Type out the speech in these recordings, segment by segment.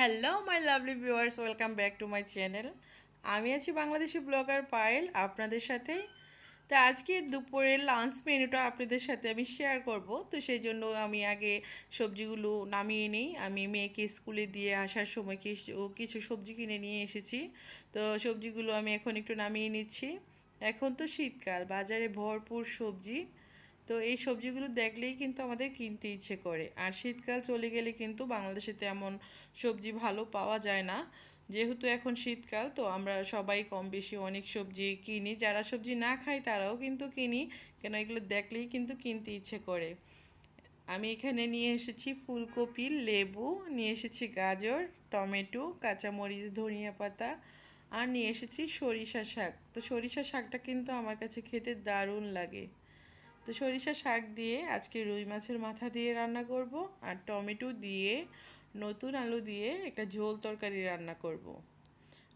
Hello my lovely viewers welcome back to my channel আমি আছি Bangladeshi blogger Payel, আপনাদের সাথে। তো আজকের দুপুরের লাঞ্চ মেনুটা আপনাদের সাথে আমি শেয়ার করব। তো সেই জন্য আমি আগে সবজিগুলো নামিয়ে নিই। আমি মেয়েকে স্কুলে দিয়ে আসার সময় কিছু কিছু সবজি কিনে নিয়ে এসেছি। তো সবজিগুলো আমি এখন একটু নামিয়ে নিচ্ছি। এখন তো শীতকাল, বাজারে ভরপুর সবজি। তো এই সবজিগুলো দেখলেই কিন্তু আমাদের কিনতে ইচ্ছে করে। আর শীতকাল চলে গেলে কিন্তু বাংলাদেশে তেমন সবজি ভালো পাওয়া যায় না। যেহেতু এখন শীতকাল, তো আমরা সবাই কম বেশি অনেক সবজি কিনি। যারা সবজি না খাই তারাও কিন্তু কিনি। কেন এগুলো দেখলেই কিন্তু কিনতে ইচ্ছে করে। আমি এখানে নিয়ে এসেছি ফুলকপি, লেবু, নিয়ে এসেছি গাজর, টমেটো, কাঁচামরিচ, ধনিয়া পাতা, আর নিয়ে এসেছি সরিষা শাক। তো সরিষা শাকটা কিন্তু আমার কাছে খেতে দারুণ লাগে। তো সরিষা শাক দিয়ে আজকে রুই মাছের মাথা দিয়ে রান্না করব আর টমেটো দিয়ে, নতুন আলু দিয়ে একটা ঝোল তরকারি রান্না করব।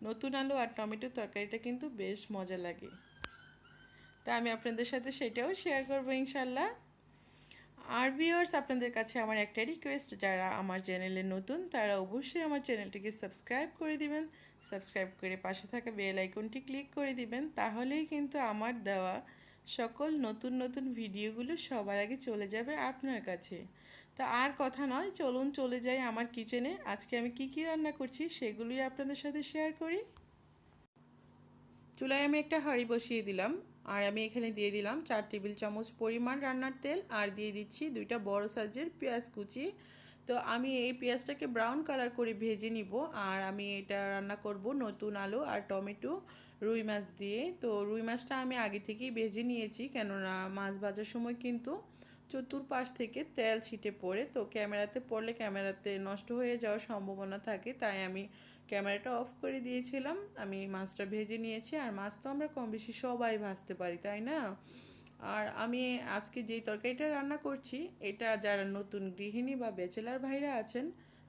নতুন আলু আর টমেটো তরকারিটা কিন্তু বেশ মজা লাগে। তা আমি আপনাদের সাথে সেটাও শেয়ার করব ইনশাল্লাহ আর ভিউয়ার্স আপনাদের কাছে আমার একটা রিকোয়েস্ট যারা আমার চ্যানেলে নতুন, তারা অবশ্যই আমার চ্যানেলটিকে সাবস্ক্রাইব করে দিবেন। সাবস্ক্রাইব করে পাশে থাকা বেল আইকনটি ক্লিক করে দিবেন, তাহলেই কিন্তু আমার দেওয়া সকল নতুন নতুন ভিডিওগুলো সবার আগে চলে যাবে আপনার কাছে। তা আর কথা নয়, চলুন চলে যাই আমার কিচেনে আজকে আমি কি কি রান্না করছি সেগুলোই আপনাদের সাথে শেয়ার করি। চুলায় আমি একটা হাঁড়ি বসিয়ে দিলাম, আর আমি এখানে দিয়ে দিলাম চার টেবিল চামচ পরিমাণ রান্নার তেল, আর দিয়ে দিচ্ছি দুইটা বড় সাইজের পেঁয়াজ কুচি তো আমি এই পেঁয়াজটাকে ব্রাউন কালার করে ভেজে নিব। আর আমি এটা রান্না করব নতুন আলু আর টমেটো, রুই মাছ দিয়ে। তো রুই মাছটা আমি আগে থেকেই ভেজে নিয়েছি, কেননা মাছ ভাজার সময় কিন্তু চতুর্পাশ থেকে তেল ছিটে পড়ে। তো ক্যামেরাতে পড়লে ক্যামেরাতে নষ্ট হয়ে যাওয়ার সম্ভাবনা থাকে, তাই আমি ক্যামেরাটা অফ করে দিয়েছিলাম। আমি মাছটা ভেজে নিয়েছি, আর মাছ তো আমরা কম বেশি সবাই ভাজতে পারি, তাই না? আর আমি আজকে যেই তরকারিটা রান্না করছি, এটা যারা নতুন গৃহিণী বা ব্যাচেলার ভাইরা আছেন,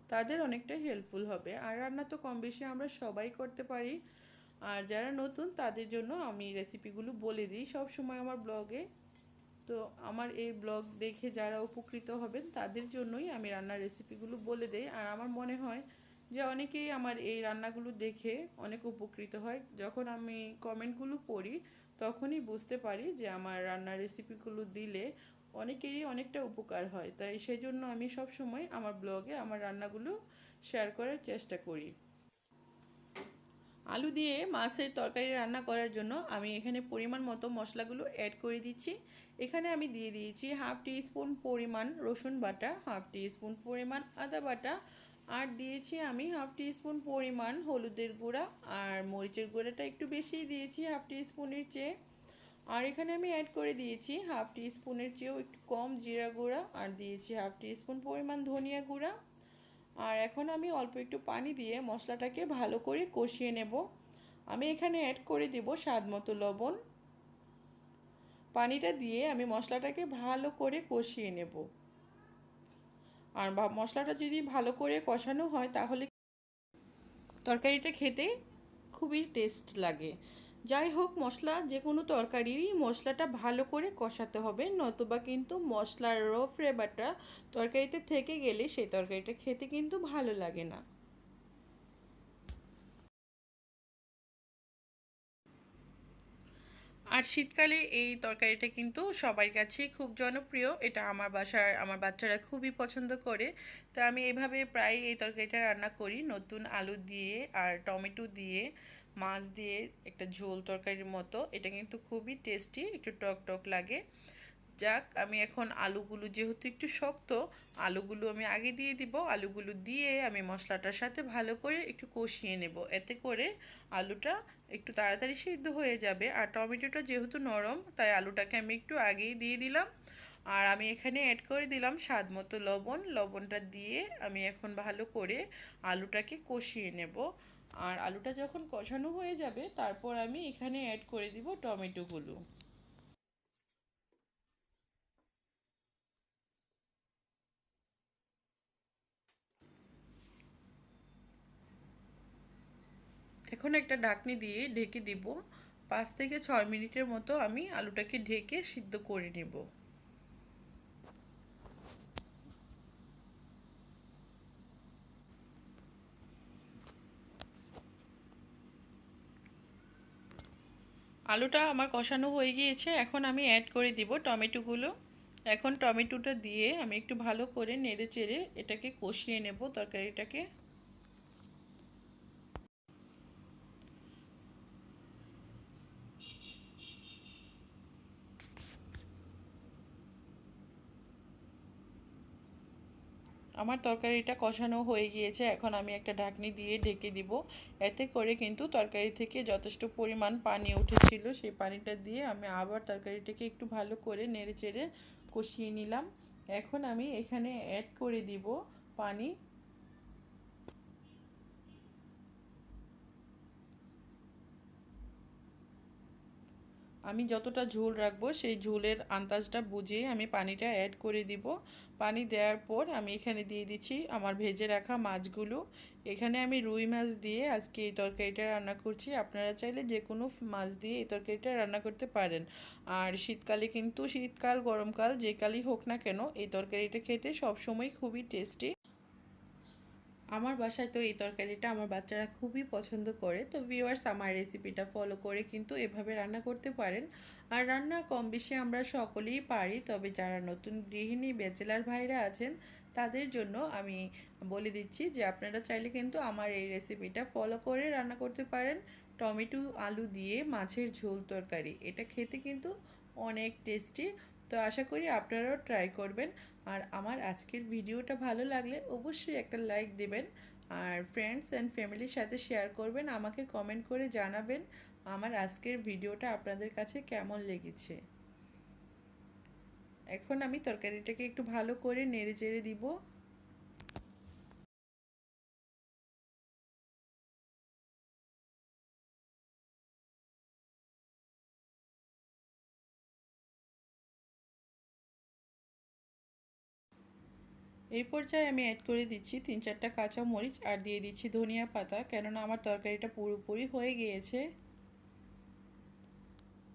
তাদের অনেকটা হেল্পফুল হবে। আর রান্না তো কম বেশি আমরা সবাই করতে পারি। আর যারা নতুন, তাদের জন্য আমি রেসিপিগুলো বলে দিই সব সময় আমার ব্লগে তো আমার এই ব্লগ দেখে যারা উপকৃত হবেন, তাদের জন্যই আমি রান্নার রেসিপিগুলো বলে দেই। আর আমার মনে হয় যে অনেকেই আমার এই রান্নাগুলো দেখে অনেক উপকৃত হয়। যখন আমি কমেন্টগুলো পড়ি তখনই বুঝতে পারি যে আমার রান্নার রেসিপিগুলো দিলে অনেকেরই অনেকটা উপকার হয়। তাই সেই জন্য আমি সব সময় আমার ব্লগে আমার রান্নাগুলো শেয়ার করার চেষ্টা করি। আলু দিয়ে মাছের তরকারি রান্না করার জন্য আমি এখানে পরিমাণ মতো মশলাগুলো অ্যাড করে দিচ্ছি। এখানে আমি দিয়ে দিয়েছি হাফ টি স্পুন পরিমাণ রসুন বাটা হাফ টি স্পুন পরিমাণ আদা বাটা আর দিয়েছি আমি হাফ টি স্পুন পরিমাণ হলুদের গুঁড়া আর মরিচের গুঁড়াটা একটু বেশি দিয়েছি, হাফ টি স্পুনের চেয়ে। আর এখানে আমি অ্যাড করে দিয়েছি হাফ টি স্পুনের চেয়েও একটু কম জিরা গুঁড়া আর দিয়েছি হাফ টি স্পুন পরিমাণ ধনিয়া গুঁড়া। আর এখন আমি অল্প একটু পানি দিয়ে মশলাটাকে ভালো করে কষিয়ে নেব। আমি এখানে অ্যাড করে দেব স্বাদ মতো লবণ। পানিটা দিয়ে আমি মশলাটাকে ভালো করে কষিয়ে নেব। আর মশলাটা যদি ভালো করে কষানো হয় তাহলে তরকারিটা খেতে খুবই টেস্ট লাগে। যাই হোক, মশলা যে কোনো তরকারিরই মশলাটা ভালো করে কষাতে হবে, নতুবা কিন্তু মশলার র ফ্লেভারটা তরকারিতে থেকে গেলে সেই তরকারিটা খেতে কিন্তু ভালো লাগে না। আর শীতকালে এই তরকারিটা কিন্তু সবার কাছেই খুব জনপ্রিয়। এটা আমার বাসার, আমার বাচ্চারা খুবই পছন্দ করে। তো আমি এভাবে প্রায় এই তরকারিটা রান্না করি। নতুন আলু দিয়ে আর টমেটো দিয়ে, মাছ দিয়ে, একটা ঝোল তরকারির মতো। এটা কিন্তু খুবই টেস্টি, একটু টক টক লাগে। যাক, আমি এখন আলুগুলো যেহেতু একটু শক্ত, আলুগুলো আমি আগে দিয়ে দিব। আলুগুলো দিয়ে আমি মশলাটার সাথে ভালো করে একটু কষিয়ে নেব। এতে করে আলুটা একটু তাড়াতাড়ি সিদ্ধ হয়ে যাবে। আর টমেটোটা যেহেতু নরম, তাই আলুটাকে আমি একটু আগেই দিয়ে দিলাম। আর আমি এখানে অ্যাড করে দিলাম স্বাদ মতো লবণ। লবণটা দিয়ে আমি এখন ভালো করে আলুটাকে কষিয়ে নেব। আর আলুটা যখন কষানো হয়ে যাবে, তারপর আমি এখানে অ্যাড করে দিব টমেটোগুলো। এখন একটা ঢাকনি দিয়ে ঢেকে দিব। পাঁচ থেকে ছয় মিনিটের মতো আমি আলুটাকে ঢেকে সিদ্ধ করে নেব। আলুটা আমার কষানো হয়ে গিয়েছে, এখন আমি অ্যাড করে দিব টমেটোগুলো। এখন টমেটোটা দিয়ে আমি একটু ভালো করে নেড়ে চেড়ে এটাকে কষিয়ে নেব তরকারিটাকে। আমার তরকারিটা কষানো হয়ে গিয়েছে, এখন আমি একটা ঢাকনি দিয়ে ঢেকে দিব। এতে করে কিন্তু তরকারি থেকে যথেষ্ট পরিমাণ পানি উঠেছিল, সেই পানিটা দিয়ে আমি আবার তরকারিটাকে একটু ভালো করে নেড়ে চেড়ে কষিয়ে নিলাম। এখন আমি এখানে অ্যাড করে দিব পানি। আমি যতটা ঝোল রাখব, সেই ঝোলের আন্দাজটা বুঝে আমি পানিটা অ্যাড করে দিব। পানি দেওয়ার পর আমি এখানে দিয়ে দিচ্ছি আমার ভেজে রাখা মাছগুলো। এখানে আমি রুই মাছ দিয়ে আজকে এই তরকারিটা রান্না করছি। আপনারা চাইলে যে কোনো মাছ দিয়ে এই তরকারিটা রান্না করতে পারেন। আর শীতকালে কিন্তু শীতকাল, গরমকাল যে কালই হোক না কেন, এই তরকারিটা খেতে সবসময় খুবই টেস্টি আমার বাসায় তো এই তরকারিটা আমার বাচ্চারা খুবই পছন্দ করে। তো ভিউয়ার্স আমার রেসিপিটা ফলো করে কিন্তু এভাবে রান্না করতে পারেন। আর রান্না কম বেশি আমরা সকলেই পারি, তবে যারা নতুন গৃহিণী ব্যাচেলার ভাইরা আছেন, তাদের জন্য আমি বলে দিচ্ছি যে আপনারা চাইলে কিন্তু আমার এই রেসিপিটা ফলো করে রান্না করতে পারেন। টমেটো, আলু দিয়ে মাছের ঝোল তরকারি, এটা খেতে কিন্তু অনেক টেস্টি তো আশা করি আপনারাও ট্রাই করবেন। আর আমার আজকের ভিডিওটা ভালো লাগলে অবশ্যই একটা লাইক দেবেন। আর ফ্রেন্ডস অ্যান্ড ফ্যামিলির সাথে শেয়ার করবেন, আমাকে কমেন্ট করে জানাবেন আমার আজকের ভিডিওটা আপনাদের কাছে কেমন লেগেছে। এখন আমি তরকারিটাকে একটু ভালো করে নেড়ে চেড়ে দিব। এই পর্যায়ে আমি অ্যাড করে দিচ্ছি তিন চারটা কাঁচা মরিচ আর দিয়ে দিচ্ছি ধনিয়া পাতা, কেননা আমার তরকারিটা পুরোপুরি হয়ে গিয়েছে।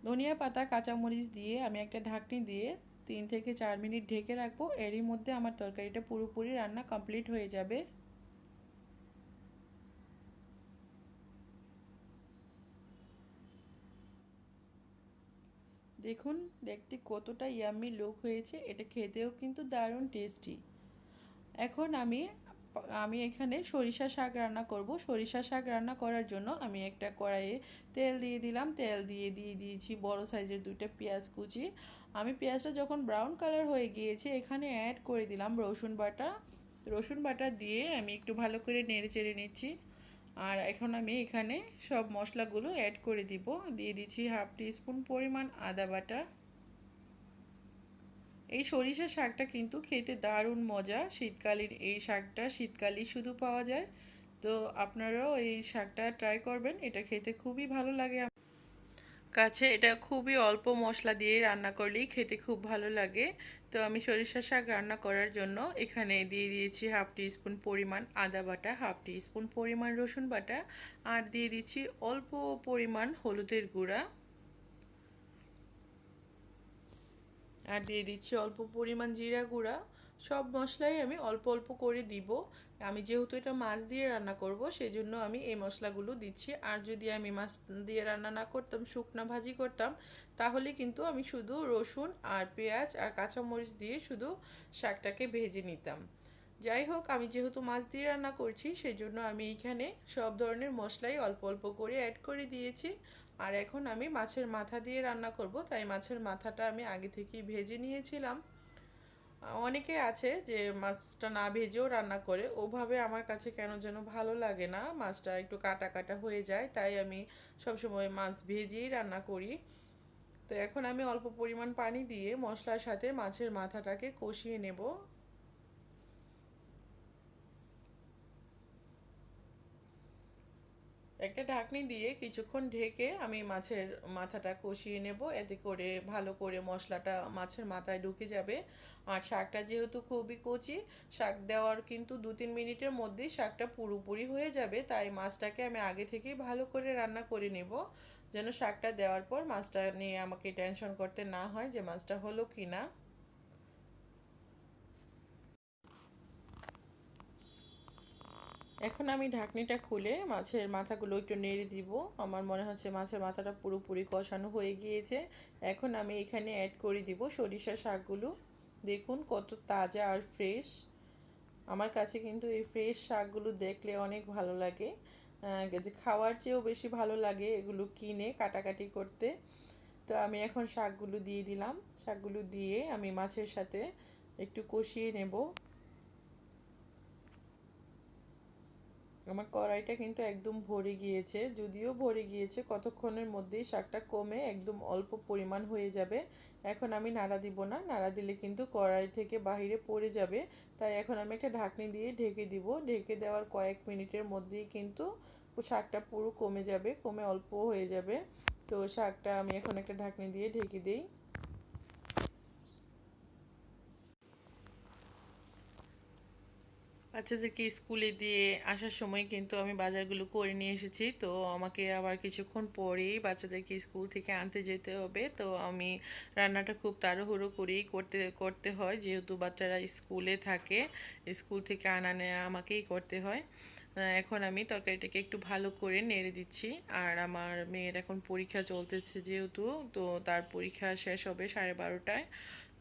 ধনিয়া পাতা, কাঁচা মরিচ দিয়ে আমি একটা ঢাকনি দিয়ে তিন থেকে চার মিনিট ঢেকে রাখব। এরই মধ্যে আমার তরকারিটা পুরোপুরি রান্না কমপ্লিট হয়ে যাবে। দেখুন, দেখতে কতটা ইয়াম্মি লুক হয়েছে। এটা খেতেও কিন্তু দারুণ টেস্টি এখন আমি আমি এখানে সরিষা শাক রান্না করব। সরিষা শাক রান্না করার জন্য আমি একটা কড়াইয়ে তেল দিয়ে দিলাম। তেল দিয়ে দিয়ে দিয়েছি বড় সাইজের দুইটা পেঁয়াজ কুচি। আমি পেঁয়াজটা যখন ব্রাউন কালার হয়ে গিয়েছে, এখানে অ্যাড করে দিলাম রসুন বাটা। রসুন বাটা দিয়ে আমি একটু ভালো করে নেড়ে চেড়ে নিচ্ছি। আর এখন আমি এখানে সব মশলাগুলো অ্যাড করে দিব। দিয়ে দিচ্ছি হাফ টিস্পুন পরিমাণ আদা বাটা। এই সরিষা শাকটা কিন্তু খেতে দারুণ মজা। শীতকালীন এই শাকটা, শীতকালেই শুধু পাওয়া যায়। তো আপনারাও এই শাকটা ট্রাই করবেন, এটা খেতে খুবই ভালো লাগে। কাছে এটা খুবই অল্প মশলা দিয়ে রান্না করলেই খেতে খুব ভালো লাগে। তো আমি সরিষা শাক রান্না করার জন্য এখানে দিয়ে দিয়েছি হাফ টি স্পুন পরিমাণ আদা বাটা হাফ টি স্পুন পরিমাণ রসুন বাটা, আর দিয়ে দিচ্ছি অল্প পরিমাণ হলুদের গুঁড়া। আর দিয়ে দিচ্ছি অল্প পরিমাণ জিরা গুঁড়া। সব মশলাই আমি অল্প অল্প করে দিব। আমি যেহেতু এটা মাছ দিয়ে রান্না করব, সেজন্য আমি এই মশলাগুলো দিচ্ছি। আর যদি আমি মাছ দিয়ে রান্না না করতাম, শুকনো ভাজি করতাম, তাহলে কিন্তু আমি শুধু রসুন আর পেঁয়াজ আর কাঁচামরিচ দিয়ে শুধু শাকটাকে ভেজে নিতাম। যাই হোক, আমি যেহেতু মাছ দিয়ে রান্না করছি, সেজন্য আমি এইখানে সব ধরনের মশলাই অল্প অল্প করে অ্যাড করে দিয়েছি। আর এখন আমি মাছের মাথা দিয়ে রান্না করব, তাই মাছের মাথাটা আমি আগে থেকেই ভেজে নিয়েছিলাম। অনেকে আছে যে মাছটা না ভেজেও রান্না করে, ওভাবে আমার কাছে কেন যেন ভালো লাগে না, মাছটা একটু কাটা কাটা হয়ে যায়, তাই আমি সবসময় মাছ ভেজেই রান্না করি। তো এখন আমি অল্প পরিমাণ পানি দিয়ে মশলার সাথে মাছের মাথাটাকে কষিয়ে নেব। একটা ঢাকনি দিয়ে কিছুক্ষণ ঢেকে আমি মাছের মাথাটা কষিয়ে নেব। এতে করে ভালো করে মশলাটা মাছের মাথায় ঢুকে যাবে। আর শাকটা যেহেতু খুবই কচি, শাক দেওয়ার কিন্তু দু তিন মিনিটের মধ্যেই শাকটা পুরোপুরি হয়ে যাবে। তাই মাছটাকে আমি আগে থেকেই ভালো করে রান্না করে নেব। যেন শাকটা দেওয়ার পর মাছটা নিয়ে আমাকে টেনশন করতে না হয় যে মাছটা হলো কি না এখন আমি ঢাকনিটা খুলে মাছের মাথাগুলো একটু নেড়ে দিব। আমার মনে হচ্ছে মাছের মাথাটা পুরোপুরি কষানো হয়ে গিয়েছে। এখন আমি এখানে অ্যাড করে দিব সরিষা শাকগুলো। দেখুন কত তাজা আর ফ্রেশ আমার কাছে কিন্তু এই ফ্রেশ শাকগুলো দেখলে অনেক ভালো লাগে। যে খাওয়ার চেয়েও বেশি ভালো লাগে এগুলো কিনে কাটাকাটি করতে। তো আমি এখন শাকগুলো দিয়ে দিলাম। শাকগুলো দিয়ে আমি মাছের সাথে একটু কষিয়ে নেব। আমার কড়াইটা কিন্তু একদম ভরে গিয়েছে, যদিও ভরে গিয়েছে, কতক্ষণের মধ্যেই শাকটা কমে একদম অল্প পরিমাণ হয়ে যাবে। এখন আমি নাড়া দিব না, নাড়া দিলে কিন্তু কড়াই থেকে বাহিরে পড়ে যাবে। তাই এখন আমি একটা ঢাকনি দিয়ে ঢেকে দিব। ঢেকে দেওয়ার কয়েক মিনিটের মধ্যেই কিন্তু শাকটা পুরো কমে যাবে, কমে অল্প হয়ে যাবে। তো শাকটা আমি এখন একটা ঢাকনি দিয়ে ঢেকে দিই। বাচ্চাদেরকে স্কুলে দিয়ে আসার সময় কিন্তু আমি বাজারগুলো করে নিয়ে এসেছি। তো আমাকে আবার কিছুক্ষণ পরেই বাচ্চাদেরকে স্কুল থেকে আনতে যেতে হবে। তো আমি রান্নাটা খুব তাড়াহুড়ো করেই করতে করতে হয়। যেহেতু বাচ্চারা স্কুলে থাকে, স্কুল থেকে আনা নেওয়া আমাকেই করতে হয়। এখন আমি তরকারিটাকে একটু ভালো করে নেড়ে দিচ্ছি। আর আমার মেয়ের এখন পরীক্ষা চলতেছে যেহেতু, তো তার পরীক্ষা শেষ হবে সাড়ে বারোটায়।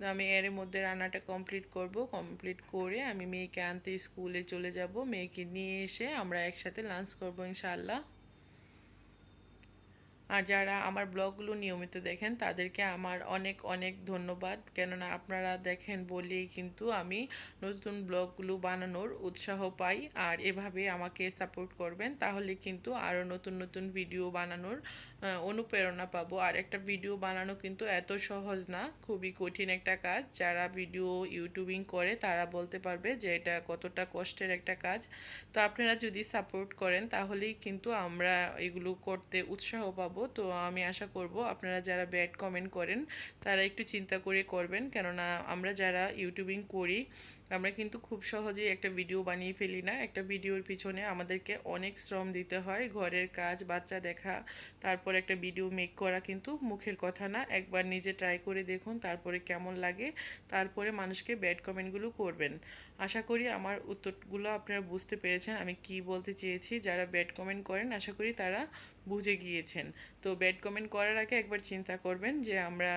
আমি এর মধ্যে রান্নাটা কমপ্লিট করব। কমপ্লিট করে আমি মেয়েকে আনতে স্কুলে চলে যাব। মেয়েকে নিয়ে এসে আমরা একসাথে লাঞ্চ করব ইনশাআল্লাহ। আর যারা আমার ব্লগগুলো নিয়মিত দেখেন, তাদেরকে আমার অনেক অনেক ধন্যবাদ। কেননা আপনারা দেখেন বলেই কিন্তু আমি নতুন ব্লগগুলো বানানোর উৎসাহ পাই আর এভাবে আমাকে সাপোর্ট করবেন, তাহলে কিন্তু আরও নতুন নতুন ভিডিও বানানোর অনুপ্রেরণা পাবো। আর একটা ভিডিও বানানো কিন্তু এত সহজ না, খুবই কঠিন একটা কাজ। যারা ভিডিও ইউটিউবিং করে, তারা বলতে পারবে যে এটা কতটা কষ্টের একটা কাজ। তো আপনারা যদি সাপোর্ট করেন, তাহলেই কিন্তু আমরা এগুলো করতে উৎসাহ পাবো তো আমি আশা করব আপনারা যারা ব্যাড কমেন্ট করেন, তারা একটু চিন্তা করে করবেন। কেননা আমরা যারা ইউটিউবিং করি, আমরা কিন্তু খুব সহজেই একটা ভিডিও বানিয়ে ফেলি না। একটা ভিডিওর পিছনে আমাদেরকে অনেক শ্রম দিতে হয়। ঘরের কাজ, বাচ্চা দেখা, তারপর একটা ভিডিও মেক করা কিন্তু মুখের কথা না। একবার নিজে ট্রাই করে দেখুন, তারপরে কেমন লাগে, তারপরে মানুষকে ব্যাড কমেন্টগুলো করবেন। আশা করি আমার উত্তরগুলো আপনারা বুঝতে পেরেছেন। আমি কি বলতে চেয়েছি, যারা ব্যাড কমেন্ট করেন, আশা করি তারা বুঝে গিয়েছেন। তো ব্যাড কমেন্ট করার আগে একবার চিন্তা করবেন যে আমরা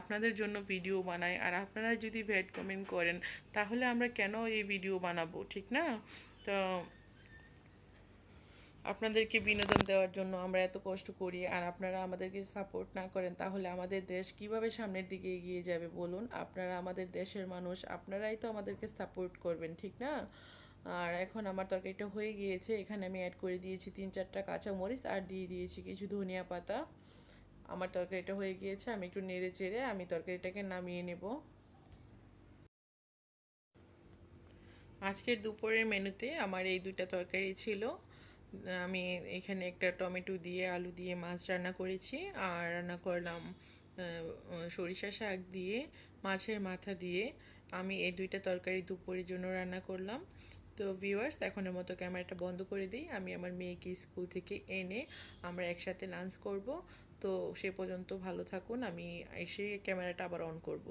আপনাদের জন্য ভিডিও বানাই। আর আপনারা যদি ব্যাড কমেন্ট করেন, তাহলে আমরা কেন এই ভিডিও বানাবো? ঠিক না? তো আপনাদেরকে বিনোদন দেওয়ার জন্য আমরা এত কষ্ট করি আর আপনারা আমাদেরকে সাপোর্ট না করেন, তাহলে আমাদের দেশ কীভাবে সামনের দিকে এগিয়ে যাবে বলুন? আপনারা আমাদের দেশের মানুষ, আপনারাই তো আমাদেরকে সাপোর্ট করবেন, ঠিক না? আর এখন আমার তরকারিটা হয়ে গিয়েছে, এখানে আমি অ্যাড করে দিয়েছি তিন চারটা কাঁচা মরিচ আর দিয়ে দিয়েছি কিছু ধনিয়া পাতা। আমার তরকারিটা হয়ে গিয়েছে, আমি একটু নেড়ে চেড়ে আমি তরকারিটাকে নামিয়ে নেব। আজকের দুপুরের মেনুতে আমার এই দুটা তরকারি ছিল। আমি এখানে একটা টমেটো দিয়ে, আলু দিয়ে মাছ রান্না করেছি। আর রান্না করলাম সরিষা শাক দিয়ে, মাছের মাথা দিয়ে। আমি এই দুইটা তরকারি দুপুরের জন্য রান্না করলাম। তো ভিউয়ার্স এখনের মতো ক্যামেরাটা বন্ধ করে দিই। আমি আমার মেয়েকে স্কুল থেকে এনে আমরা একসাথে লাঞ্চ করব। তো সে পর্যন্ত ভালো থাকুন। আমি এসে ক্যামেরাটা আবার অন করব।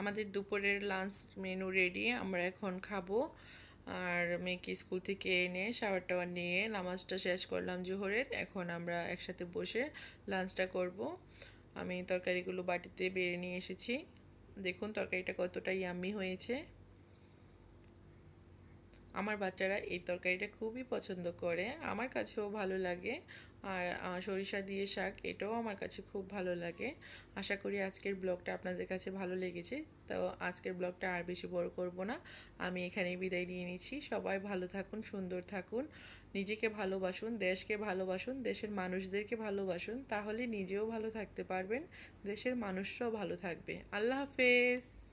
আমাদের দুপুরের লাঞ্চ মেনু রেডি আমরা এখন খাব। আর মেয়েকে স্কুল থেকে এনে শাওয়ার টাওয়ার নিয়ে নামাজটা শেষ করলাম জোহরের। এখন আমরা একসাথে বসে লাঞ্চটা করব। আমি তরকারিগুলো বাটিতে বেড়ে নিয়ে এসেছি। দেখুন তরকারিটা কতটা ইয়াম্মি হয়েছে। আমার বাচ্চারা এই তরকারিটা খুবই পছন্দ করে। আমার কাছেও ভালো লাগে। আর সরিষা দিয়ে শাক, এটাও আমার কাছে খুব ভালো লাগে। আশা করি আজকের ব্লগটা আপনাদের কাছে ভালো লেগেছে। তো আজকের ব্লগটা আর বেশি বড় করব না। আমি এখানেই বিদায় নিয়ে নিচ্ছি। সবাই ভালো থাকুন, সুন্দর থাকুন। নিজেকে ভালোবাসুন, দেশকে ভালোবাসুন, দেশের মানুষদেরকে ভালোবাসুন। তাহলে নিজেও ভালো থাকতে পারবেন। দেশের মানুষরাও ভালো থাকবে। আল্লাহ হাফেজ।